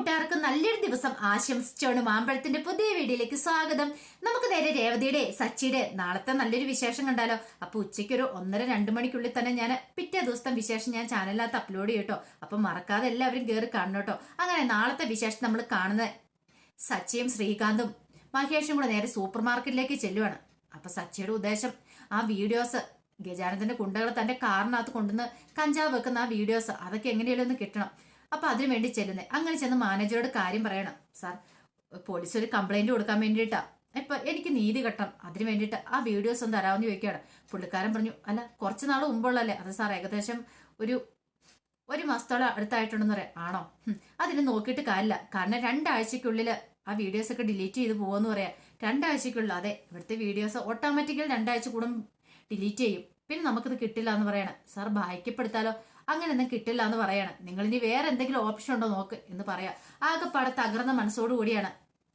കൂട്ടുകാർക്ക് നല്ലൊരു ദിവസം ആശംസിച്ചോണ്ട് മാമ്പഴത്തിന്റെ പുതിയ വീഡിയോയിലേക്ക് സ്വാഗതം. നമുക്ക് നേരെ രേവതിയുടെ സച്ചിയുടെ നാളത്തെ നല്ലൊരു വിശേഷം കണ്ടാലോ? അപ്പൊ ഉച്ചയ്ക്ക് ഒരു ഒന്നര രണ്ടു മണിക്കുള്ളിൽ തന്നെ ഞാൻ പിറ്റേ ദിവസത്തെ വിശേഷം ഞാൻ ചാനലിനകത്ത് അപ്ലോഡ് ചെയ്യട്ടോ അപ്പൊ മറക്കാതെ എല്ലാവരും കയറി കാണണം കേട്ടോ. അങ്ങനെ നാളത്തെ വിശേഷം നമ്മൾ കാണുന്നത് സച്ചിയും ശ്രീകാന്തും മഹേഷും കൂടെ നേരെ സൂപ്പർ മാർക്കറ്റിലേക്ക് ചെല്ലുവാണ്. അപ്പൊ സച്ചിയുടെ ഉദ്ദേശം ആ വീഡിയോസ് ഗജാനന്ദന്റെ കുണ്ടകൾ തന്റെ കാറിനകത്ത് കൊണ്ടുവന്ന് കഞ്ചാവ് വെക്കുന്ന ആ വീഡിയോസ് അതൊക്കെ എങ്ങനെയല്ലോ ഒന്ന് കിട്ടണം. അപ്പൊ അതിനു വേണ്ടി ചെല്ലുന്നത് അങ്ങനെ ചെന്ന് മാനേജറോട് കാര്യം പറയണം. സാർ പോലീസ് ഒരു കംപ്ലൈന്റ് കൊടുക്കാൻ വേണ്ടിയിട്ടാ. ഇപ്പൊ എനിക്ക് നീതി കിട്ടണം. അതിന് വേണ്ടിയിട്ട് ആ വീഡിയോസ് ഒന്ന് തരാമെന്ന് ചോദിക്കുകയാണ്. പുള്ളിക്കാരൻ പറഞ്ഞു അല്ല കുറച്ച് നാൾ മുമ്പുള്ളല്ലേ അത് സാർ ഏകദേശം ഒരു ഒരു മാസത്തോളം അടുത്തായിട്ടുണ്ടെന്ന് പറയാം. ആണോ? അതിനെ നോക്കിയിട്ട് കാര്യമില്ല. കാരണം രണ്ടാഴ്ചക്കുള്ളിൽ ആ വീഡിയോസ് ഒക്കെ ഡിലീറ്റ് ചെയ്ത് പോകുമെന്ന് പറയാം. രണ്ടാഴ്ചക്കുള്ളിൽ അതെ ഇവിടുത്തെ വീഡിയോസ് ഓട്ടോമാറ്റിക്കലി രണ്ടാഴ്ച കൂടും ഡിലീറ്റ് ചെയ്യും. പിന്നെ നമുക്കിത് കിട്ടില്ല എന്ന് പറയണം. സാർ ബാധ്യപ്പെടുത്താലോ അങ്ങനെ ഒന്നും കിട്ടില്ല എന്ന് പറയണം. നിങ്ങൾ ഇനി വേറെ എന്തെങ്കിലും ഓപ്ഷൻ ഉണ്ടോ നോക്ക് എന്ന് പറയാം. ആകെപ്പാടെ തകർന്ന മനസ്സോടു കൂടിയാണ്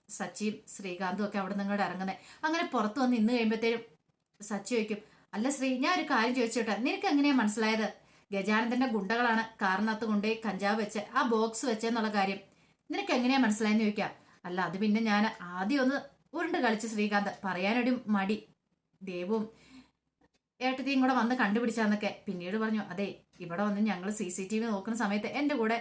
സച്ചിയും ശ്രീകാന്തും ഒക്കെ അവിടെ നിങ്ങളുടെ ഇറങ്ങുന്നത് അങ്ങനെ പുറത്തു വന്ന് ഇന്ന് കഴിയുമ്പോഴത്തേനും സച്ചി ചോദിക്കും അല്ല ശ്രീ ഞാൻ ഒരു കാര്യം ചോദിച്ചോട്ടെ? നിനക്ക് എങ്ങനെയാ മനസ്സിലായത്? ഗജാനന്ദന്റെ ഗുണ്ടകളാണ് കാറിനകത്ത് കൊണ്ടുപോയി കഞ്ചാവ് വെച്ച് ആ ബോക്സ് വെച്ചെന്നുള്ള കാര്യം. നിനക്ക് എങ്ങനെയാ മനസ്സിലായെന്ന് ചോദിക്കാം. അല്ല അത് പിന്നെ ഞാൻ ആദ്യം ഒന്ന് ഉരുണ്ട് കളിച്ച് ശ്രീകാന്ത് പറയാനൊരു മടി. ദേവും ഏട്ടത്തിയും കൂടെ വന്ന് കണ്ടുപിടിച്ചാന്നൊക്കെ പിന്നീട് പറഞ്ഞു. അതെ ഇവിടെ വന്ന് ഞങ്ങൾ സി സി ടി വി നോക്കുന്ന സമയത്ത് എന്റെ കൂടെ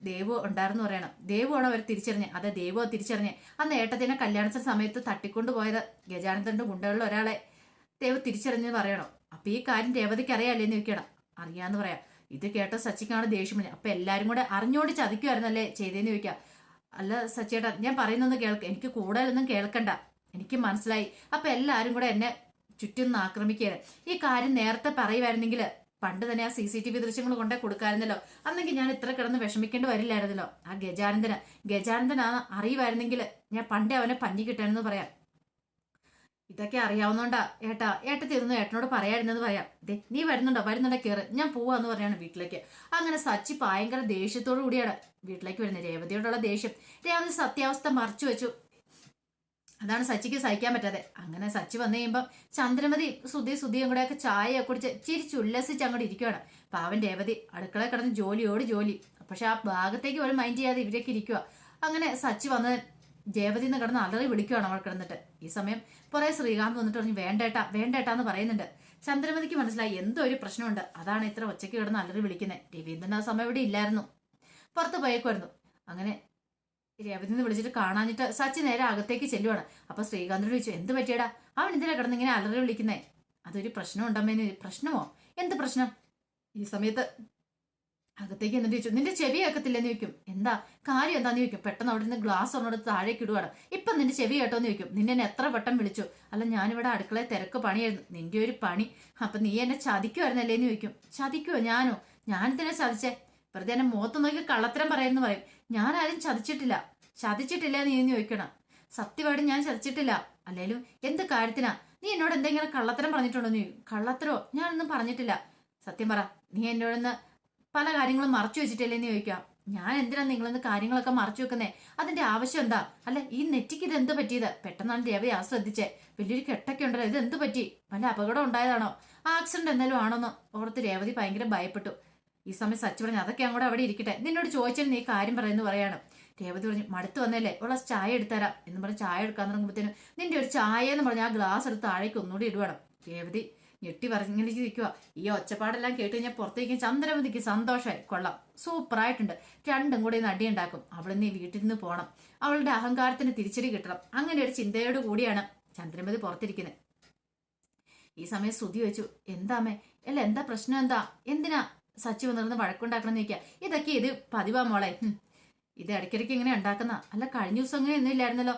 ദേവു ഉണ്ടായിരുന്നു പറയണം. ദേവു ദേവുവാണ് അവർ തിരിച്ചറിഞ്ഞ്. അതെ ദേവു തിരിച്ചറിഞ്ഞ്. അന്ന് ഏട്ടത്തിനെ കല്യാണത്തിന് സമയത്ത് തട്ടിക്കൊണ്ട് പോയത് ഗജാനന്ദന്റെ ഗുണ്ടകളിൽ ഒരാളെ ദേവ് തിരിച്ചറിഞ്ഞ് പറയണം. അപ്പൊ ഈ കാര്യം രേവതിക്ക് അറിയാല്ലേന്ന് ചോദിക്കണം. അറിയാന്ന് പറയാം. ഇത് കേട്ട സച്ചിക്കാണ് ദേഷ്യം പറഞ്ഞു അപ്പൊ എല്ലാരും കൂടെ അറിഞ്ഞോണ്ട് ചതിക്കുമായിരുന്നല്ലേ ചെയ്തേന്ന് ചോദിക്കാം. അല്ല സച്ചിയേട്ടാ ഞാൻ പറയുന്നൊന്ന് കേൾക്ക്. എനിക്ക് കൂടുതലൊന്നും കേൾക്കണ്ട. എനിക്ക് മനസ്സിലായി. അപ്പൊ എല്ലാരും കൂടെ എന്നെ ചുറ്റും ആക്രമിക്കുകയാണ്. ഈ കാര്യം നേരത്തെ പറയുമായിരുന്നെങ്കിൽ പണ്ട് തന്നെ ആ സി സി ടി വി ദൃശ്യങ്ങൾ കൊണ്ടേ കൊടുക്കാമായിരുന്നല്ലോ അന്നെങ്കിൽ ഞാൻ ഇത്ര കിടന്ന് വിഷമിക്കേണ്ടി വരില്ലായിരുന്നല്ലോ. ആ ഗജാനന്ദന്. ഗജാനന്ദന അറിയുമായിരുന്നെങ്കിൽ ഞാൻ പണ്ടേ അവനെ പഞ്ഞി കിട്ടാനെന്ന് പറയാം. ഇതൊക്കെ അറിയാവുന്നോണ്ടാ ഏട്ടാ ഏട്ട തീർന്നു ഏട്ടനോട് പറയായിരുന്നെന്ന് പറയാം. ദേ നീ വരുന്നുണ്ടോ? വരുന്നുണ്ടോ കയറ് ഞാൻ പോവാന്ന് പറയാണ് വീട്ടിലേക്ക്. അങ്ങനെ സച്ചി ഭയങ്കര ദേഷ്യത്തോടു കൂടിയാണ് വീട്ടിലേക്ക് വരുന്നത്. രേവതിയോടുള്ള ദേഷ്യം. രേവതി സത്യാവസ്ഥ മറച്ചു വെച്ചു. അതാണ് സച്ചിക്ക് സഹിക്കാൻ പറ്റാതെ. അങ്ങനെ സച്ചി വന്നു കഴിയുമ്പോൾ ചന്ദ്രമതി സുധി സുധിയും കൂടെ ഒക്കെ കുടിച്ച് ചിരിച്ച് ഉല്ലസിച്ച് അങ്ങോട്ട് ഇരിക്കുവാണ്. പാവൻ രേവതി അടുക്കള കിടന്ന് ജോലിയോട് ജോലി. പക്ഷെ ആ ഭാഗത്തേക്ക് ഒരു മൈൻഡ് ചെയ്യാതെ ഇവരൊക്കെ ഇരിക്കുക അങ്ങനെ സച്ചി വന്ന് രേവതി എന്ന് കിടന്ന് അലറി വിളിക്കുവാണ് അവൾ കിടന്നിട്ട്. ഈ സമയം കുറെ ശ്രീകാന്ത് വന്നിട്ട് പറഞ്ഞു വേണ്ടേട്ടാ വേണ്ടേട്ടാ എന്ന് പറയുന്നുണ്ട്. ചന്ദ്രമതിക്ക് മനസ്സിലായി എന്തോ ഒരു പ്രശ്നമുണ്ട്. അതാണ് ഇത്ര ഒച്ചയ്ക്ക് കിടന്ന് അലറി വിളിക്കുന്നത് രവീന്ദ്രൻ ആ സമയം ഇവിടെ ഇല്ലായിരുന്നു. പുറത്ത് പോയേക്കുമായിരുന്നു അങ്ങനെ രേവതി നിന്ന് വിളിച്ചിട്ട് കാണാഞ്ഞിട്ട് സച്ചി നേരെ അകത്തേക്ക് ചെല്ലുവാണ്. അപ്പൊ ശ്രീകാന്ത് ചോദിച്ചു എന്ത് പറ്റിയടാ? അവൻ എന്തിനാ കിടന്ന് ഇങ്ങനെ അലറി വിളിക്കുന്നേ? അതൊരു പ്രശ്നം ഉണ്ടമ്മേന് പ്രശ്നമോ? എന്ത് പ്രശ്നം? ഈ സമയത്ത് അകത്തേക്ക് എന്നിട്ട് ചോദിച്ചു നിന്റെ ചെവി കേൾക്കത്തില്ലെന്ന് ചോദിക്കും. എന്താ? കാര്യം എന്താന്ന് ചോദിക്കും. പെട്ടെന്ന് അവിടെ നിന്ന് ഗ്ലാസ് ഒന്നോട് താഴേക്ക് ഇടുവാണ്. ഇപ്പൊ നിന്റെ ചെവി കേട്ടോന്ന് ചോദിക്കും. നിന്നെ എത്ര വട്ടം വിളിച്ചു? അല്ല ഞാനിവിടെ അടുക്കളയിൽ തിരക്ക് പണിയായിരുന്നു. നിന്റെ ഒരു പണി. അപ്പൊ നീ എന്നെ ചതിക്കുമായിരുന്നല്ലേ എന്ന് ചോദിക്കും. ചതിക്കുവോ? ഞാനോ? ഞാനിതിനെ ചതിച്ചേ? വെറുതെ എന്നെ മുഖത്ത് നോക്കി കള്ളത്തരം പറയുന്നു പറയും. ഞാൻ ആരും ചതിച്ചിട്ടില്ല. ചതിച്ചിട്ടില്ല നീ എന്ന് ചോദിക്കണം. സത്യമായിട്ട് ഞാൻ ചതിച്ചിട്ടില്ല. അല്ലേലും എന്ത് കാര്യത്തിനാ? നീ എന്നോട് എന്തെങ്കിലും കള്ളത്തരം പറഞ്ഞിട്ടുണ്ടോ നീ? കള്ളത്തരോ? ഞാനൊന്നും പറഞ്ഞിട്ടില്ല. സത്യം പറ. നീ എന്നോടൊന്ന് പല കാര്യങ്ങളും മറച്ചു വെച്ചിട്ടില്ലേ എന്ന് ചോദിക്കാം. ഞാൻ എന്തിനാ നിങ്ങളെന്ന് കാര്യങ്ങളൊക്കെ മറച്ചു വെക്കുന്നേ? അതിന്റെ ആവശ്യം എന്താ? അല്ല ഈ നെറ്റിക്ക് ഇത് എന്ത് പറ്റിയത്? പെട്ടെന്നാണ് രവി ആ ശ്രദ്ധിച്ചേ വലിയൊരു കെട്ടൊക്കെ ഉണ്ടല്ലോ. ഇത് എന്ത് പറ്റി? വല്ല അപകടം ഉണ്ടായതാണോ? ആക്സിഡന്റ് എന്തെങ്കിലും ആണോന്ന് ഓർത്ത് രേവതി ഭയങ്കര ഭയപ്പെട്ടു. ഈ സമയം സച്ചു പറഞ്ഞു അതൊക്കെ അങ്ങോട്ട് അവിടെ ഇരിക്കട്ടെ. നിന്നോട് ചോദിച്ചാൽ നീ കാര്യം പറയുന്നു പറയാണ്. രേവതി പറഞ്ഞു മടുത്ത് വന്നല്ലേ? ഉള്ള ചായ എടുത്തരാം. എന്ന് പറഞ്ഞ് ചായ എടുക്കാൻ തുടങ്ങുമ്പോഴത്തേനും നിന്റെ ഒരു ചായ എന്ന് പറഞ്ഞ് ആ ഗ്ലാസ് എടുത്ത് താഴേക്ക് ഒന്നുകൂടി ഇടുവാണ്. രേവതി ഞെട്ടി പറഞ്ഞിങ്ങനെ ഇരിക്കുക ഈ ഒച്ചപ്പാടെല്ലാം കേട്ട് കഴിഞ്ഞാൽ പുറത്തേക്ക് ചന്ദ്രമതിക്ക് സന്തോഷമായി. കൊള്ളാം. സൂപ്പറായിട്ടുണ്ട്. രണ്ടും കൂടി ഇന്ന് അടിയുണ്ടാക്കും. അവൾ നീ വീട്ടിൽ നിന്ന് പോകണം അവളുടെ അഹങ്കാരത്തിന് തിരിച്ചടി കിട്ടണം. അങ്ങനെ ഒരു ചിന്തയോട് കൂടിയാണ് ചന്ദ്രമതി പുറത്തിരിക്കുന്നത് ഈ സമയം ശ്രുതി വെച്ചു എന്താമേ അല്ല എന്താ പ്രശ്നം? എന്താ? എന്തിനാ? സച്ചി വന്നിരുന്ന് വഴക്കുണ്ടാക്കണം നിൽക്കുക ഇതൊക്കെ ഇത് പതിവാ മോളെ. ഇത് ഇടയ്ക്കിടയ്ക്ക് ഇങ്ങനെ ഉണ്ടാക്കുന്ന. അല്ല കഴിഞ്ഞ ദിവസം അങ്ങനെ ഒന്നും ഇല്ലായിരുന്നല്ലോ.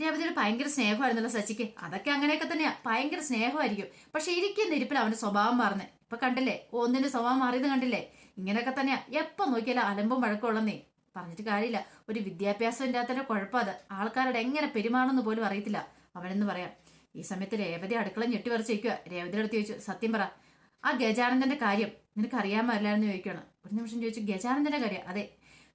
രേവതിയുടെ ഭയങ്കര സ്നേഹമായിരുന്നല്ലോ സച്ചിക്ക്. അതൊക്കെ അങ്ങനെയൊക്കെ തന്നെയാ. ഭയങ്കര സ്നേഹമായിരിക്കും. പക്ഷെ ഇരിക്കുന്ന ഇരിപ്പിൽ അവന്റെ സ്വഭാവം മാറുന്നത് ഇപ്പൊ കണ്ടില്ലേ? ഒന്നിന്റെ സ്വഭാവം മാറിയത് കണ്ടില്ലേ? ഇങ്ങനെയൊക്കെ തന്നെയാ. എപ്പം നോക്കിയാലും അലമ്പും വഴക്കമുള്ളന്നേ പറഞ്ഞിട്ട് കാര്യമില്ല. ഒരു വിദ്യാഭ്യാസം ഇല്ലാത്തതിന്റെ കുഴപ്പമത് ആൾക്കാരോട് എങ്ങനെ പെരുമാണെന്ന് പോലും അറിയത്തില്ല. അവനെന്ന് പറയാം. ഈ സമയത്ത് രേവതി അടുക്കള ഞെട്ടി വരച്ചേക്കുക രേവതിയുടെ അടുത്ത് ചോദിച്ചു സത്യം പറ. ആ ഗജാനന്ദന്റെ കാര്യം നിനക്ക് അറിയാമല്ലായിരുന്നു ചോദിക്കണം ഒരു നിമിഷം ചോദിച്ചു ഗജാനന്ദന്റെ കാര്യം? അതെ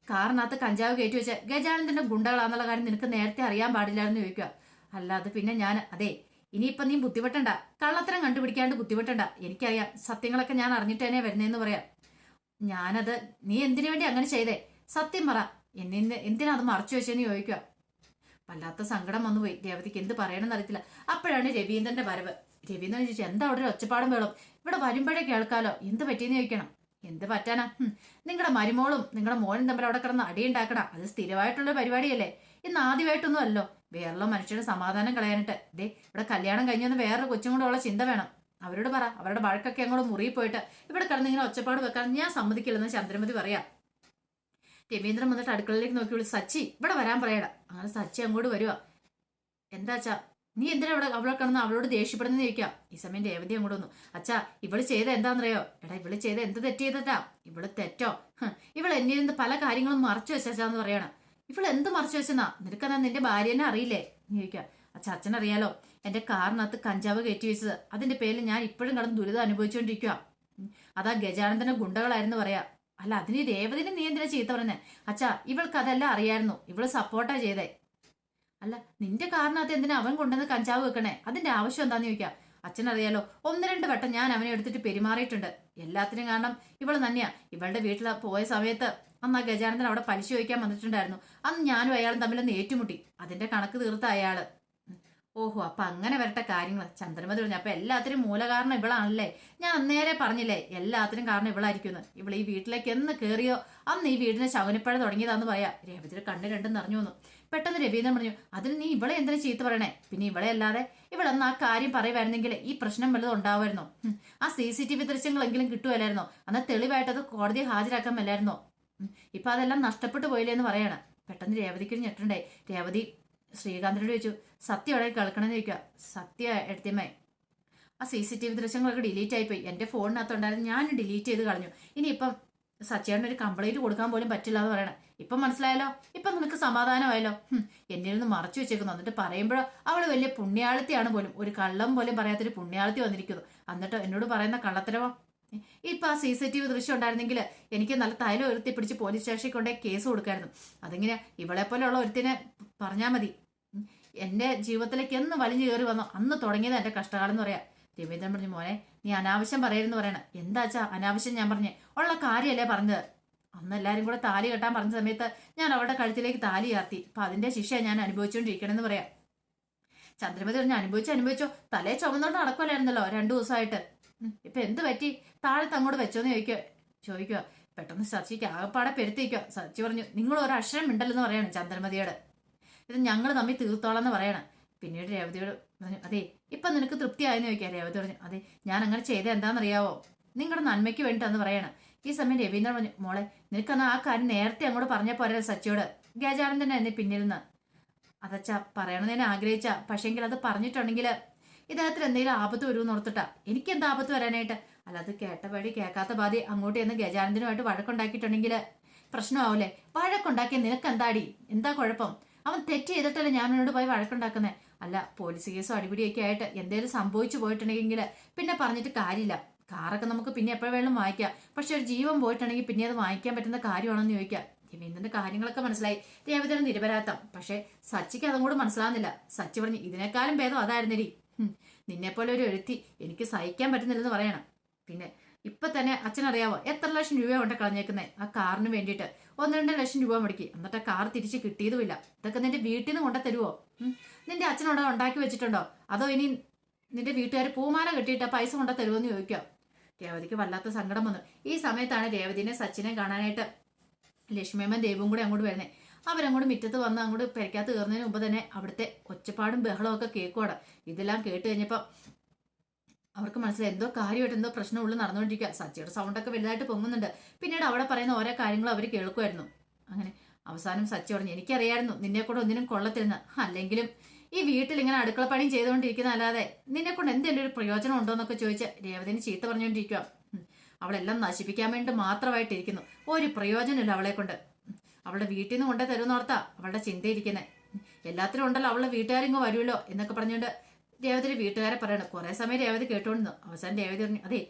കാറിനകത്ത് കഞ്ചാവ് കയറ്റി വെച്ച ഗജാനന്ദന്റെ ഗുണ്ടകളാന്നുള്ള കാര്യം നിനക്ക് നേരത്തെ അറിയാൻ പാടില്ലായിരുന്നു ചോദിക്കുക അല്ലാതെ പിന്നെ ഞാൻ അതെ ഇനിയിപ്പം നീ ബുദ്ധിമുട്ടണ്ട കള്ളത്തരം കണ്ടുപിടിക്കാണ്ട് ബുദ്ധിമുട്ടണ്ട എനിക്കറിയാം സത്യങ്ങളൊക്കെ ഞാൻ അറിഞ്ഞിട്ട് തന്നെ വരുന്നതെന്ന് പറയാം. ഞാനത് നീ എന്തിനു വേണ്ടി അങ്ങനെ ചെയ്തേ? സത്യം പറ. എന്നെ എന്തിനാ അത് മറച്ചു വെച്ചെന്ന് ചോദിക്കുക വല്ലാത്ത സങ്കടം വന്നു പോയി രേവതിക്ക് എന്ത് പറയണമെന്ന് അറിയത്തില്ല. അപ്പോഴാണ് രവീന്ദ്രന്റെ വരവ്. രവീന്ദ്രൻ ചോദിച്ചു എന്താ അവിടെ ഒച്ചപ്പാടും വേളം ഇവിടെ വരുമ്പോഴേ കേൾക്കാലോ? എന്ത് പറ്റിയെന്ന് ചോദിക്കണം. എന്ത് പറ്റാനാ? നിങ്ങളുടെ മരുമോളും നിങ്ങളുടെ മോനും തമ്മിൽ അവിടെ കിടന്ന് അടിയുണ്ടാക്കണം അത് സ്ഥിരമായിട്ടുള്ള പരിപാടിയല്ലേ. ഇന്ന് ആദ്യമായിട്ടൊന്നും അല്ലോ. വേറെയുള്ള മനുഷ്യരുടെ സമാധാനം കളയാനിട്ട്. ദേ ഇവിടെ കല്യാണം കഴിഞ്ഞൊന്ന് വേറൊരു കൊച്ചും കൂടെ ഉള്ള ചിന്ത വേണം. അവരോട് പറ. അവരുടെ വഴക്കൊക്കെ അങ്ങോട്ട് മുറിയിൽ പോയിട്ട് ഇവിടെ കിടന്ന് ഇങ്ങനെ ഒച്ചപ്പാട് വെക്കാൻ ഞാൻ സമ്മതിക്കില്ലെന്ന് ചന്ദ്രമതി പറയാം. രവീന്ദ്രൻ വന്നിട്ട് അടുക്കളയിലേക്ക് നോക്കി വിളിച്ച് സച്ചി ഇവിടെ വരാൻ പറയടാ. അങ്ങനെ സച്ചി അങ്ങോട്ട് വരുവാ. എന്താച്ചാ നീ എന്തിനാ അവിടെ അവളെ കിടന്ന് അവളോട് ദേഷ്യപ്പെടുന്ന ചോദിക്കാം ഈ സമയം രേവതി അങ്ങോട്ട് വന്നു. അച്ഛാ ഇവൾ ചെയ്ത എന്താണെന്നറിയോ? എടാ ഇവൾ ചെയ്ത എന്ത് തെറ്റ് ചെയ്തട്ടാ? ഇവൾ തെറ്റോ? ഇവൾ എന്നിൽ നിന്ന് പല കാര്യങ്ങളും മറച്ചു വെച്ചാന്ന് പറയണം. ഇവൾ എന്ത് മറച്ചു വെച്ചെന്നാ? നിനക്കെന്നാ നിന്റെ ഭാര്യനെ അറിയില്ലേ? എന്ന് ചോദിക്കാം അച്ഛാ അച്ഛനറിയാലോ? എന്റെ കാറിനകത്ത് കഞ്ചാവ് കയറ്റി വെച്ചത്. അതിന്റെ പേരിൽ ഞാൻ ഇപ്പോഴും കടന്ന് ദുരിതം അനുഭവിച്ചുകൊണ്ടിരിക്കുക അതാ ഗജാനന്ദന ഗുണ്ടകളായിരുന്നു പറയാ. അല്ല അതിന് രേവതിനെ നീ എന്തിനാ ചീത്ത പറഞ്ഞേ അച്ഛാ ഇവൾക്ക് അതെല്ലാം അറിയായിരുന്നു. ഇവൾ സപ്പോർട്ടാ ചെയ്തേ. അല്ല നിന്റെ കാരണത്ത് എന്തിനാ അവൻ കൊണ്ടുവന്ന് കഞ്ചാവ് വെക്കണേ? അതിന്റെ ആവശ്യം എന്താന്ന് ചോദിക്കാം. അച്ഛനറിയാലോ ഒന്ന് രണ്ട് വട്ടം ഞാൻ അവനെ എടുത്തിട്ട് പെരുമാറിയിട്ടുണ്ട്. എല്ലാത്തിനും കാരണം ഇവൾ തന്നെയാ. ഇവളുടെ വീട്ടിൽ പോയ സമയത്ത് അന്ന് ആ ഗജാനന്ദൻ അവിടെ പലിശ ചോദിക്കാൻ വന്നിട്ടുണ്ടായിരുന്നു. അന്ന് ഞാനും അയാളും തമ്മിലൊന്ന് ഏറ്റുമുട്ടി. അതിന്റെ കണക്ക് തീർത്ത അയാൾ. ഓഹോ അപ്പൊ അങ്ങനെ വരട്ടെ കാര്യങ്ങൾ ചന്ദ്രമതി പറഞ്ഞു അപ്പൊ എല്ലാത്തിനും മൂലകാരണം ഇവളാണല്ലേ? ഞാൻ അന്നേരെ പറഞ്ഞില്ലേ എല്ലാത്തിനും കാരണം ഇവളായിരിക്കുന്നു ഇവൾ ഈ വീട്ടിലേക്ക് എന്ന് കയറിയോ അന്ന് ഈ വീടിനെ ശകുനിപ്പഴ തുടങ്ങിയതാന്ന് പറയാ. രേവതിയുടെ കണ്ണ് രണ്ടും നിറഞ്ഞു വന്നു. പെട്ടെന്ന് രവീന്ദ്രൻ പറഞ്ഞു അതിന് നീ ഇവളെ എന്തിനു ചീത്ത പറയണേ? പിന്നെ ഇവളെ അല്ലാതെ ഇവളെന്ന് ആ കാര്യം പറയുമായിരുന്നെങ്കിൽ ഈ പ്രശ്നം വല്ലതും ഉണ്ടാവുമായിരുന്നോ? ആ സി സി ടി വി ദൃശ്യങ്ങളെങ്കിലും കിട്ടുമല്ലായിരുന്നോ അന്ന് തെളിവായിട്ട് കോടതി ഹാജരാക്കാൻ മേലായിരുന്നോ ഉം, ഇപ്പൊ അതെല്ലാം നഷ്ടപ്പെട്ടു പോയില്ലേ എന്ന് പറയാണ്. പെട്ടെന്ന് രേവതിക്ക് ഞെട്ടുണ്ടായി. രേവതി ശ്രീകാന്തിനോട് ചോദിച്ചു സത്യം എവിടെ കേൾക്കണമെന്ന് ചോദിക്കുക സത്യ എടുത്തിയമ്മേ. ആ സി സി ടി വി ദൃശ്യങ്ങളൊക്കെ ഡിലീറ്റ് ആയിപ്പോയി. എന്റെ ഫോണിനകത്തുണ്ടായിരുന്നു ഞാൻ ഡിലീറ്റ് ചെയ്ത് കളഞ്ഞു. ഇനിയിപ്പം സച്ചേട്ടൻ ഒരു കംപ്ലൈന്റ് കൊടുക്കാൻ പോലും പറ്റില്ല എന്ന് പറയണേ. ഇപ്പം മനസ്സിലായല്ലോ? ഇപ്പം നിനക്ക് സമാധാനമായല്ലോ? എന്നെ നിന്ന് മറച്ചു വെച്ചേക്കുന്നു. എന്നിട്ട് പറയുമ്പോഴോ അവൾ വലിയ പുണ്യാളത്തിയാണ് പോലും. ഒരു കള്ളം പോലും പറയാത്തൊരു പുണ്യാളത്തി വന്നിരിക്കുന്നു. എന്നിട്ട് എന്നോട് പറയുന്ന കള്ളത്തരവോ ഇപ്പൊ ആ സി സി ടി വി ദൃശ്യം ഉണ്ടായിരുന്നെങ്കിൽ എനിക്ക് നല്ല തൈലം ഒരുത്തി പിടിച്ച് പോലീസ് സ്റ്റേഷനിൽ കൊണ്ടേ കേസ് കൊടുക്കായിരുന്നു. അതിങ്ങനെ ഇവളെ പോലെയുള്ള ഒരുത്തിനെ പറഞ്ഞാൽ മതി. എന്റെ ജീവിതത്തിലേക്ക് എന്ന് വലിഞ്ഞു കയറി വന്നോ? അന്ന് തുടങ്ങിയത് എന്റെ കഷ്ടകാലം എന്ന് പറയാം. രവീന്ദ്രൻ പറഞ്ഞു മോനെ നീ അനാവശ്യം പറയരുതെന്ന് പറയണ. എന്താച്ചാ അനാവശ്യം ഞാൻ പറഞ്ഞേ? ഉള്ള കാര്യമല്ലേ പറഞ്ഞത്. അന്ന് എല്ലാരും കൂടെ താലി കെട്ടാൻ പറഞ്ഞ സമയത്ത് ഞാൻ അവളുടെ കഴുത്തിലേക്ക് താലി ചാർത്തി അപ്പൊ അതിന്റെ ശിക്ഷ ഞാൻ അനുഭവിച്ചുകൊണ്ടിരിക്കണമെന്ന് പറയാം. ചന്ദ്രമതി പറഞ്ഞു അനുഭവിച്ചു അനുഭവിച്ചോ. തലേ ചുമന്നോണ്ട് നടക്കുമല്ലായിരുന്നല്ലോ രണ്ടു ദിവസമായിട്ട്. ഇപ്പൊ എന്ത് പറ്റി? താഴത്ത് അങ്ങോട്ട് വെച്ചോന്ന് ചോദിക്കുക ചോദിക്കുക പെട്ടെന്ന് സച്ചിക്ക് ആകപ്പാടെ പെരുത്തിക്കുക സച്ചി പറഞ്ഞു നിങ്ങൾ ഒരു അക്ഷരം എന്ന് പറയാണ് ചന്ദ്രമതിയോട്. ഇത് ഞങ്ങൾ തമ്മിൽ തീർത്തോളാം എന്ന് പറയണം. പിന്നീട് രേവതിയോട് പറഞ്ഞു അതെ ഇപ്പൊ നിനക്ക് തൃപ്തിയായെന്ന് ചോദിക്കാം രേവതി പറഞ്ഞു അതെ ഞാൻ അങ്ങനെ ചെയ്ത എന്താണെന്നറിയാവോ നിങ്ങളുടെ നന്മയ്ക്ക് വേണ്ടിയിട്ടാന്ന് പറയണം. ഈ സമയം രവീന്ദ്രൻ പറഞ്ഞു മോളെ നിനക്കന്ന് ആ കാര്യം നേരത്തെ അങ്ങോട്ട് പറഞ്ഞ പോരെ സച്ചിയോട്. ഗജാനന്ദൻ എന്നെ പിന്നിൽ നിന്ന് അതച്ചാ പറയണമെന്ന് ആഗ്രഹിച്ച. പക്ഷേങ്കിൽ അത് പറഞ്ഞിട്ടുണ്ടെങ്കിൽ ഇദ്ദേഹത്തിന് എന്തെങ്കിലും ആപത്ത് വരുമെന്ന് ഓർത്തിട്ടാ. എനിക്ക് എന്താ ആപത്ത് വരാനായിട്ട്? അല്ല അത് കേട്ട വഴി കേൾക്കാത്ത ബാധി അങ്ങോട്ട് ചെന്ന് ഗജാനന്ദനുമായിട്ട് വഴക്കുണ്ടാക്കിയിട്ടുണ്ടെങ്കിൽ പ്രശ്നമാവൂലേ? വഴക്കുണ്ടാക്കിയ നിനക്ക് എന്താടി എന്താ കുഴപ്പം? അവൻ തെറ്റ് ചെയ്തിട്ടല്ലേ ഞാൻ എന്നോട് പോയി വഴക്കുണ്ടാക്കുന്നേ? അല്ല പോലീസ് കേസോ അടിപിടിയൊക്കെ ആയിട്ട് എന്തെങ്കിലും സംഭവിച്ചു പോയിട്ടുണ്ടെങ്കിൽ പിന്നെ പറഞ്ഞിട്ട് കാര്യമില്ല. കാറൊക്കെ നമുക്ക് പിന്നെ എപ്പോഴും വേണം വാങ്ങിക്കാം പക്ഷെ ഒരു ജീവൻ പോയിട്ടുണ്ടെങ്കിൽ പിന്നെ അത് വാങ്ങിക്കാൻ പറ്റുന്ന കാര്യമാണെന്ന് ചോദിക്കാം. രവീന്ദ്രന്റെ കാര്യങ്ങളൊക്കെ മനസ്സിലായി. രേവതിയുടെ നിരപരാധം. പക്ഷെ സച്ചിക്ക് അതും കൂടെ മനസ്സിലാവുന്നില്ല. സച്ചി പറഞ്ഞു ഇതിനേക്കാളും ഭേദം അതായിരുന്നടി. നിന്നെ പോലെ ഒരു എഴുത്തി എനിക്ക് സഹിക്കാൻ പറ്റുന്നില്ലെന്ന് പറയണം. പിന്നെ ഇപ്പൊ തന്നെ അച്ഛനറിയാവോ എത്ര ലക്ഷം രൂപ കൊണ്ട് കളഞ്ഞേക്കുന്നേ? ആ കാറിന് വേണ്ടിയിട്ട്. ഒന്ന് രണ്ട് ലക്ഷം രൂപ മുടക്കി. എന്നിട്ട് ആ കാർ തിരിച്ച് കിട്ടിയതുമില്ല. ഇതൊക്കെ നിന്റെ വീട്ടിൽ നിന്ന് കൊണ്ടു തരുവോ? നിന്റെ അച്ഛനോട് ഉണ്ടാക്കി വെച്ചിട്ടുണ്ടോ? അതോ ഇനി നിന്റെ വീട്ടുകാർ പൂമാല കെട്ടിയിട്ട് പൈസ കൊണ്ടു തരുമോന്ന് ചോദിക്കാം? രേവതിക്ക് വല്ലാത്ത സങ്കടം വന്നു. ഈ സമയത്താണ് രേവതിനെ സച്ചിനെ കാണാനായിട്ട് ലക്ഷ്മിയമ്മ ദേവും കൂടെ അങ്ങോട്ട് വരുന്നത് അവരങ്ങോട്ട് മുറ്റത്ത് വന്ന് അങ്ങോട്ട് പെരക്കാത്ത കയറുന്നതിന് മുമ്പ് തന്നെ അവിടുത്തെ ഒച്ചപ്പാടും ബഹളവും ഒക്കെ കേൾക്കുവാണ്. ഇതെല്ലാം കേട്ട് കഴിഞ്ഞപ്പോൾ അവർക്ക് മനസ്സിലായി എന്തോ കാര്യമായിട്ട് എന്തോ പ്രശ്നമുള്ളു നടന്നുകൊണ്ടിരിക്കുക. സച്ചിയുടെ സൗണ്ടൊക്കെ വലുതായിട്ട് പൊങ്ങുന്നുണ്ട്. പിന്നീട് അവിടെ പറയുന്ന ഓരോ കാര്യങ്ങളും അവർ കേൾക്കുമായിരുന്നു. അങ്ങനെ അവസാനം സച്ചി പറഞ്ഞു എനിക്കറിയായിരുന്നു നിന്നെ കൂടെ ഒന്നിനും കൊള്ളത്തിരുന്ന് അല്ലെങ്കിലും ഈ വീട്ടിൽ ഇങ്ങനെ അടുക്കള അടുക്കളപ്പണിയും ചെയ്തുകൊണ്ടിരിക്കുന്ന അല്ലാതെ നിന്നെ കൊണ്ട് എന്തെങ്കിലും ഒരു പ്രയോജനം ഉണ്ടോ എന്നൊക്കെ ചോദിച്ച് രേവതിന് ചീത്ത പറഞ്ഞുകൊണ്ടിരിക്കുക. അവളെല്ലാം നശിപ്പിക്കാൻ വേണ്ടി മാത്രമായിട്ടിരിക്കുന്നു. ഒരു പ്രയോജനമില്ല അവളെ കൊണ്ട്. അവളുടെ വീട്ടിൽ നിന്ന് കൊണ്ടേ തരുമെന്നോർത്താ അവളുടെ ചിന്തയിരിക്കുന്നത് എല്ലാത്തിനും ഉണ്ടല്ലോ അവളുടെ വീട്ടുകാരിങ്ങ് വരുമല്ലോ എന്നൊക്കെ പറഞ്ഞുകൊണ്ട് രേവതിയുടെ വീട്ടുകാരെ പറയണം. കുറെ സമയം രേവതി കേട്ടുകൊണ്ടു അവസാനം രേവതി പറഞ്ഞു അതെ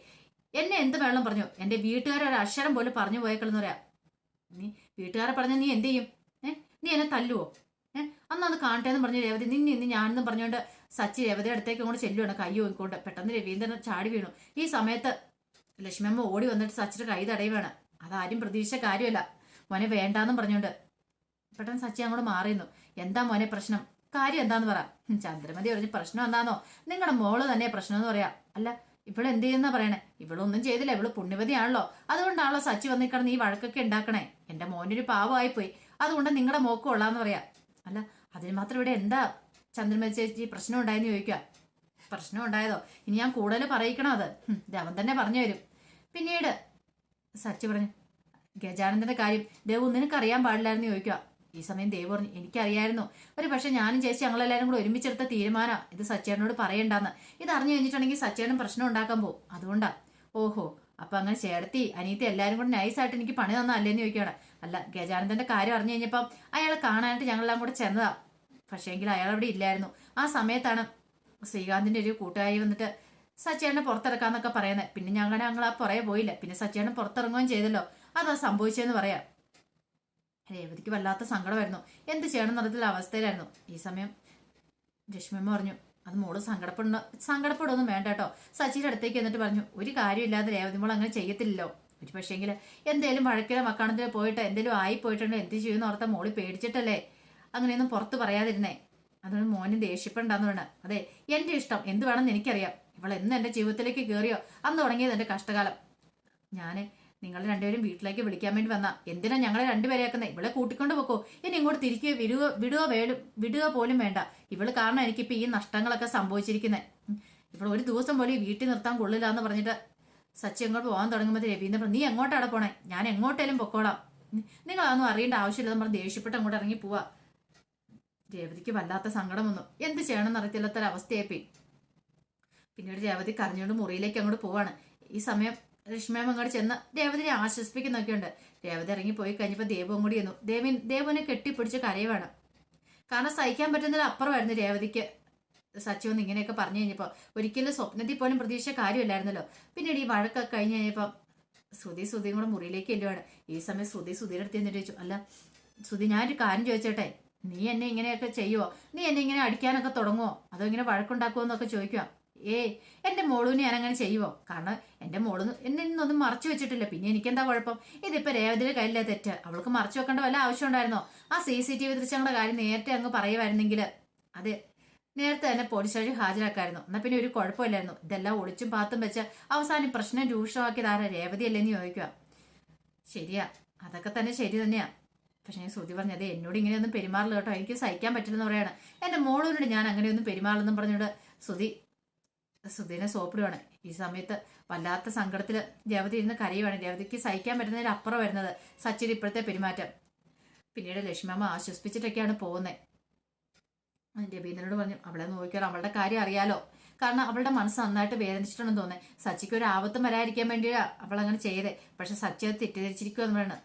എന്നെ എന്ത് വേണം പറഞ്ഞു? എന്റെ വീട്ടുകാരെ ഒരു അക്ഷരം പോലും പറഞ്ഞു പോയേക്കളെന്ന് പറയാ. നീ വീട്ടുകാരെ പറഞ്ഞ നീ എന്ത് ചെയ്യും? നീ എന്നെ തല്ലുവോ? ഏ? അന്നൊന്ന് കാണട്ടെ എന്ന് പറഞ്ഞ് രേവതി നിന്നെ ഇന്ന് ഞാനെന്ന് പറഞ്ഞുകൊണ്ട് സച്ചി രേവതിയുടെ അടുത്തേക്ക് അങ്ങോട്ട് ചെല്ലുവാണ്. കൈ നോക്കിക്കൊണ്ട് പെട്ടെന്ന് രവീന്ദ്രൻ ചാടി വീണു. ഈ സമയത്ത് ലക്ഷ്മിയമ്മ ഓടി വന്നിട്ട് സച്ചിയുടെ കൈ തടയുവാണ്. അതാരും പ്രതീക്ഷിച്ച കാര്യമല്ല. മോനെ വേണ്ടാന്ന് പറഞ്ഞുകൊണ്ട് പെട്ടെന്ന് സച്ചി അങ്ങോട്ട് മാറിയുന്നു എന്താ മോനെ പ്രശ്നം? കാര്യം എന്താന്ന് പറ. ചന്ദ്രമതി പറഞ്ഞ് പ്രശ്നം എന്താന്നോ? നിങ്ങളുടെ മോൾ തന്നെ പ്രശ്നം എന്ന് പറയാ. അല്ല ഇവിടെ എന്ത് ചെയ്യുന്ന പറയണേ? ഇവളൊന്നും ചെയ്തില്ല. ഇവൾ പുണ്യവതിയാണല്ലോ. അതുകൊണ്ടാണല്ലോ സച്ചി വന്നിക്കണം നീ വഴക്കൊക്കെ ഉണ്ടാക്കണേ. എന്റെ മോനൊരു പാവമായി പോയി അതുകൊണ്ട് നിങ്ങളുടെ മോക്ക് കൊള്ളാന്ന് പറയാ. അല്ല അതിന് മാത്രം ഇവിടെ എന്താ ചന്ദ്രമതി ചേച്ചി പ്രശ്നം ഉണ്ടായെന്ന് ചോദിക്കുക പ്രശ്നം ഉണ്ടായതോ? ഇനി ഞാൻ കൂടുതൽ പറയിക്കണം അത്. ദേവൻ അവൻ തന്നെ പറഞ്ഞു തരും. പിന്നീട് സച്ചി പറഞ്ഞു ഗജാനന്ദന്റെ കാര്യം ദേവു നിനക്ക് അറിയാൻ പാടില്ലായിരുന്നു ചോദിക്കുക ഈ സമയം ദേവ് പറഞ്ഞു എനിക്കറിയായിരുന്നു. ഒരു പക്ഷെ ഞാനും ചേച്ചി ഞങ്ങളെല്ലാവരും കൂടെ ഒരുമിച്ചെടുത്ത തീരുമാനം. ഇത് സച്ചേട്ടനോട് പറയണ്ടെന്ന്. ഇത് അറിഞ്ഞു കഴിഞ്ഞിട്ടുണ്ടെങ്കിൽ സച്ചേട്ടൻ പ്രശ്നം ഉണ്ടാക്കാൻ പോകും. അതുകൊണ്ടാ. ഓഹോ അപ്പൊ അങ്ങനെ ചേർത്തി അനിയത്തി എല്ലാവരും കൂടെ നൈസായിട്ട് എനിക്ക് പണി തന്നല്ലേന്ന് ചോദിക്കുകയാണ് അല്ല ഗജാനന്ദന്റെ കാര്യം അറിഞ്ഞു കഴിഞ്ഞപ്പം അയാളെ കാണാനായിട്ട് ഞങ്ങളെല്ലാം കൂടെ ചെന്നതാ. പക്ഷേ പക്ഷേങ്കിൽ അയാൾ അവിടെ ഇല്ലായിരുന്നു. ആ സമയത്താണ് ശ്രീകാന്തിന്റെ ഒരു കൂട്ടുകാരി വന്നിട്ട് സച്ചേട്ടനെ പുറത്തിറക്കാന്നൊക്കെ പറയുന്നത് പിന്നെ ഞങ്ങൾ ഞങ്ങൾ ആ പുറകെ പോയില്ല. പിന്നെ സച്ചേട്ടൻ പുറത്തിറങ്ങുകയും ചെയ്തല്ലോ. അതാ സംഭവിച്ചതെന്ന് പറയാം. രേവതിക്ക് വല്ലാത്ത സങ്കടമായിരുന്നു. എന്ത് ചെയ്യണം എന്നുള്ള അവസ്ഥയിലായിരുന്നു. ഈ സമയം രശ്മിയമ്മ പറഞ്ഞു അത് മോൾ സങ്കടപ്പെടുന്ന സങ്കടപ്പെടുമൊന്നും വേണ്ട കേട്ടോ. സച്ചിയുടെ അടുത്തേക്ക് എന്നിട്ട് പറഞ്ഞു ഒരു കാര്യമില്ലാതെ രേവതി മോൾ അങ്ങനെ ചെയ്യത്തില്ലല്ലോ. പക്ഷേങ്കിൽ എന്തേലും വഴക്കിലെ മക്കാണത്തിൽ പോയിട്ട് എന്തേലും ആയി പോയിട്ടുണ്ടോ എന്ത് ചെയ്യുമെന്ന് ഓർത്ത മോൾ പേടിച്ചിട്ടല്ലേ? അങ്ങനെയൊന്നും പുറത്ത് പറയാതിരുന്നേ. അതുകൊണ്ട് മോനും ദേഷ്യപ്പെടാന്ന് വേണം അതെ എന്റെ ഇഷ്ടം എന്ത് വേണമെന്ന് എനിക്കറിയാം. ഇവൾ എന്ന് എന്റെ ജീവിതത്തിലേക്ക് കയറിയോ അന്ന് തുടങ്ങിയത് എന്റെ കഷ്ടകാലം. ഞാൻ നിങ്ങൾ രണ്ടുപേരും വീട്ടിലേക്ക് വിളിക്കാൻ വേണ്ടി വന്ന. എന്തിനാ ഞങ്ങളെ രണ്ടുപേരെയാക്കുന്നത് ഇവളെ കൂട്ടിക്കൊണ്ട് പോക്കോ. ഇനി ഇങ്ങോട്ട് തിരികെ വിടുക വിടുക വേലും വിടുക പോലും വേണ്ട. ഇവൾ കാരണം എനിക്കിപ്പോ ഈ നഷ്ടങ്ങളൊക്കെ സംഭവിച്ചിരിക്കുന്നത് ഇവൾ ഒരു ദിവസം പോലും വീട്ടിൽ നിർത്താൻ കൊള്ളില്ല എന്ന് പറഞ്ഞിട്ട് സച്ചി എങ്ങോട്ട് പോകാൻ തുടങ്ങുമ്പോൾ രവീന്ദ്രൻ പറഞ്ഞു, നീ എങ്ങോട്ടാണ് പോണേ? ഞാൻ എങ്ങോട്ടേലും പൊക്കോളാം. നിങ്ങൾ അതൊന്നും അറിയേണ്ട ആവശ്യമില്ലെന്ന് പറഞ്ഞ് ദേഷ്യപ്പെട്ട് അങ്ങോട്ട് ഇറങ്ങി പോവാ. രേവതിക്ക് വല്ലാത്ത സങ്കടം വന്നു. എന്ത് ചെയ്യണമെന്ന് അറിയത്തില്ലാത്തൊരവസ്ഥയായി പിന്നീട് രേവതി കരഞ്ഞുകൊണ്ട് മുറിയിലേക്ക് അങ്ങോട്ട് പോവാണ്. ഈ സമയം രശ്മിയമ്മ അങ്ങോട്ട് ചെന്ന് രേവതിനെ ആശ്വസിപ്പിക്കുന്നൊക്കെയുണ്ട് രേവതി ഇറങ്ങി പോയി കഴിഞ്ഞപ്പോൾ ദേവും കൂടി ചെന്നു. ദേവിൻ ദേവനെ കെട്ടിപ്പിടിച്ച് കരയുവാണ്. കാരണം സഹിക്കാൻ പറ്റുന്നതിൽ അപ്പുറമായിരുന്നു രേവതിക്ക്. സച്ചു എന്ന് ഇങ്ങനെയൊക്കെ പറഞ്ഞു കഴിഞ്ഞപ്പോൾ ഒരിക്കലും സ്വപ്നത്തിൽ പോലും പ്രതീക്ഷ കാര്യമില്ലായിരുന്നല്ലോ. പിന്നീട് ഈ വഴക്കൊക്കെ കഴിഞ്ഞ് കഴിഞ്ഞപ്പം ശ്രുതി ശ്രുതിയും കൂടെ മുറിയിലേക്ക് ചെല്ലുവാണ്. ഈ സമയം ശ്രുതി ശ്രുതിയുടെ അടുത്ത് എന്നിട്ട് ചോദിച്ചു അല്ല ശ്രുതി ഞാനൊരു കാര്യം ചോദിച്ചോട്ടെ? നീ എന്നെ ഇങ്ങനെയൊക്കെ ചെയ്യുമോ നീ എന്നെ ഇങ്ങനെ അടിക്കാനൊക്കെ തുടങ്ങുമോ അതോ ഇങ്ങനെ വഴക്കുണ്ടാക്കുമോ എന്നൊക്കെ ചോദിക്കുക ഏയ് എന്റെ മോളൂന് ഞാൻ അങ്ങനെ ചെയ്യുമോ കാരണം എന്റെ മോൾ എന്നെ ഇന്നൊന്നും മറച്ചു വെച്ചിട്ടില്ല. പിന്നെ എനിക്കെന്താ കുഴപ്പം? ഇതിപ്പോ രേവതിയുടെ കയ്യിലെ തെറ്റ്? അവൾക്ക് മറച്ചു വെക്കേണ്ട വല്ല ആവശ്യം ഉണ്ടായിരുന്നോ? ആ സി സി ടി വി ദൃശ്യങ്ങളുടെ കാര്യം നേരത്തെ അങ്ങ് പറയുമായിരുന്നെങ്കിൽ അത് നേരത്തെ തന്നെ പോലീസ് സ്റ്റേഷൻ ഹാജരാക്കായിരുന്നു. എന്നാ പിന്നെ ഒരു കുഴപ്പമില്ലായിരുന്നു. ഇതെല്ലാം ഒളിച്ചും പാത്തും വെച്ച് അവസാനം പ്രശ്നം രൂക്ഷമാക്കിയത് ആരാ? രേവതി അല്ലെന്ന് ചോദിക്കുക. ശരിയാ. അതൊക്കെ തന്നെ ശരി തന്നെയാ. പക്ഷെ ശ്രുതി പറഞ്ഞത് എന്നോട് ഇങ്ങനെയൊന്നും പെരുമാറില്ല കേട്ടോ. എനിക്ക് സഹിക്കാൻ പറ്റില്ലെന്ന് പറയാണ്. എന്റെ മോളോട് ഞാൻ അങ്ങനെയൊന്നും പെരുമാറില്ലെന്നും പറഞ്ഞോട് ശ്രുതി ശ്രുതിനെ സോപ്പിടുവാണ്. ഈ സമയത്ത് വല്ലാത്ത സങ്കടത്തിൽ രേവതി ഇരുന്ന് കരയുവാണ്. രേവതിക്ക് സഹിക്കാൻ പറ്റുന്നതിന് അപ്പുറം വരുന്നത് സച്ചിൻ ഇപ്പോഴത്തെ പെരുമാറ്റം. പിന്നീട് ലക്ഷ്മമ്മ ആശ്വസിപ്പിച്ചിട്ടൊക്കെയാണ് പോകുന്നത് രവീന്ദ്രനോട് പറഞ്ഞു അവളെ നോക്കിയാലോ അവളുടെ കാര്യം അറിയാലോ. കാരണം അവളുടെ മനസ്സ് നന്നായിട്ട് വേദനിച്ചിട്ടുണ്ടെന്ന് തോന്നേ സച്ചിക്ക് ഒരു ആപത്തും വരാതിരിക്കാൻ വേണ്ടിയാ അവൾ അങ്ങനെ ചെയ്തേ. പക്ഷെ സച്ചി അത് തെറ്റിദ്ധരിച്ചിരിക്കുമെന്ന് പറയണം.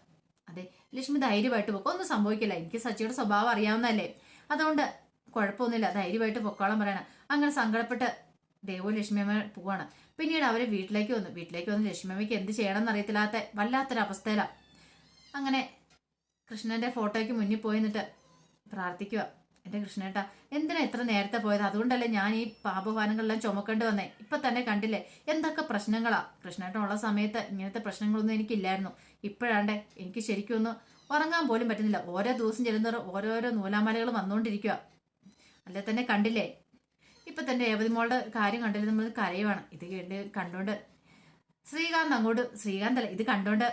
അതെ ലക്ഷ്മി ധൈര്യമായിട്ട് പൊക്കോ? ഒന്നും സംഭവിക്കില്ല. എനിക്ക് സച്ചിയുടെ സ്വഭാവം അറിയാവുന്നതല്ലേ. അതുകൊണ്ട് കുഴപ്പമൊന്നുമില്ല. ധൈര്യമായിട്ട് പൊക്കോളം പറയണം. അങ്ങനെ സങ്കടപ്പെട്ട് ദേവു ലക്ഷ്മിയമ്മ പോവാണ്. പിന്നീട് അവരെ വീട്ടിലേക്ക് വന്നു. വീട്ടിലേക്ക് വന്ന് ലക്ഷ്മിയമ്മയ്ക്ക് എന്ത് ചെയ്യണമെന്ന് അറിയത്തില്ലാത്ത വല്ലാത്തൊരവസ്ഥയിലാണ് അങ്ങനെ കൃഷ്ണന്റെ ഫോട്ടോയ്ക്ക് മുന്നിൽ പോയി നിന്നിട്ട് പ്രാർത്ഥിക്കുക എന്റെ കൃഷ്ണേട്ടാ എന്തിനാ ഇത്ര നേരത്തെ പോയത്? അതുകൊണ്ടല്ലേ ഞാൻ ഈ പാപഭാനങ്ങളെല്ലാം ചുമക്കേണ്ടി വന്നേ. ഇപ്പൊ തന്നെ കണ്ടില്ലേ എന്തൊക്കെ പ്രശ്നങ്ങളാ? കൃഷ്ണേട്ടൻ ഉള്ള സമയത്ത് ഇങ്ങനത്തെ പ്രശ്നങ്ങളൊന്നും എനിക്കില്ലായിരുന്നു. ഇപ്പോഴാണ്ടേ എനിക്ക് ശരിക്കും ഒന്ന് ഉറങ്ങാൻ പോലും പറ്റുന്നില്ല. ഓരോ ദിവസം ചെല്ലുന്നവർ ഓരോരോ നൂലാമലകൾ വന്നുകൊണ്ടിരിക്കുക അല്ലെ തന്നെ കണ്ടില്ലേ? ഇപ്പൊ തന്നെ രേവതി മോളുടെ കാര്യം കണ്ടില്ല നമ്മൾ കരയുവാണ്. ഇത് കേട്ട് കണ്ടോണ്ട് ശ്രീകാന്ത് അങ്ങോട്ട് ശ്രീകാന്ത് അല്ല ഇത് കണ്ടോണ്ട്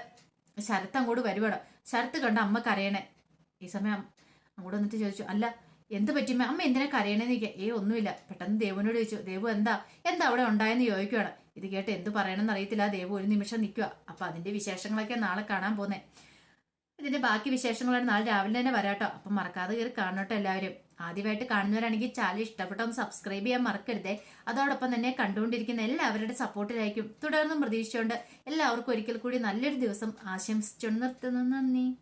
ശരത്ത് അങ്ങോട്ട് വരുവാണ്. ശരത്ത് കണ്ട് അമ്മ കരയണേ. ഈ സമയം അങ്ങോട്ട് വന്നിട്ട് ചോദിച്ചു അല്ല എന്ത് പറ്റിയമ്മ അമ്മ എന്തിനാ കരയണേന്ന് ചോദിക്കുക. ഏ ഒന്നുമില്ല. പെട്ടെന്ന് ദേവുവിനോട് ചോദിച്ചു. ദേവു എന്താ? എന്താ അവിടെ ഉണ്ടായെന്ന് ചോദിക്കുവാണ്. ഇത് കേട്ട് എന്ത് പറയണമെന്ന് അറിയത്തില്ല. ദേവു ഒരു നിമിഷം നിൽക്കുക. അപ്പൊ അതിന്റെ വിശേഷങ്ങളൊക്കെ നാളെ കാണാൻ പോന്നേ. ഇതിന്റെ ബാക്കി വിശേഷങ്ങളാണ് നാളെ രാവിലെ തന്നെ വരാട്ടോ അപ്പം മറക്കാതെ കയറി കാണട്ടോ എല്ലാവരും. ആദ്യമായിട്ട് കാണുന്നവരാണെങ്കിൽ ചാനൽ ഇഷ്ടപ്പെട്ട ഒന്ന് സബ്സ്ക്രൈബ് ചെയ്യാൻ മറക്കരുതേ. അതോടൊപ്പം തന്നെ കണ്ടുകൊണ്ടിരിക്കുന്ന എല്ലാവരുടെ സപ്പോർട്ടിലായിരിക്കും തുടർന്നും പ്രതീക്ഷിച്ചുകൊണ്ട് എല്ലാവർക്കും ഒരിക്കൽ കൂടി നല്ലൊരു ദിവസം ആശംസിച്ചുകൊണ്ട് നിർത്തുന്നു. നന്ദി.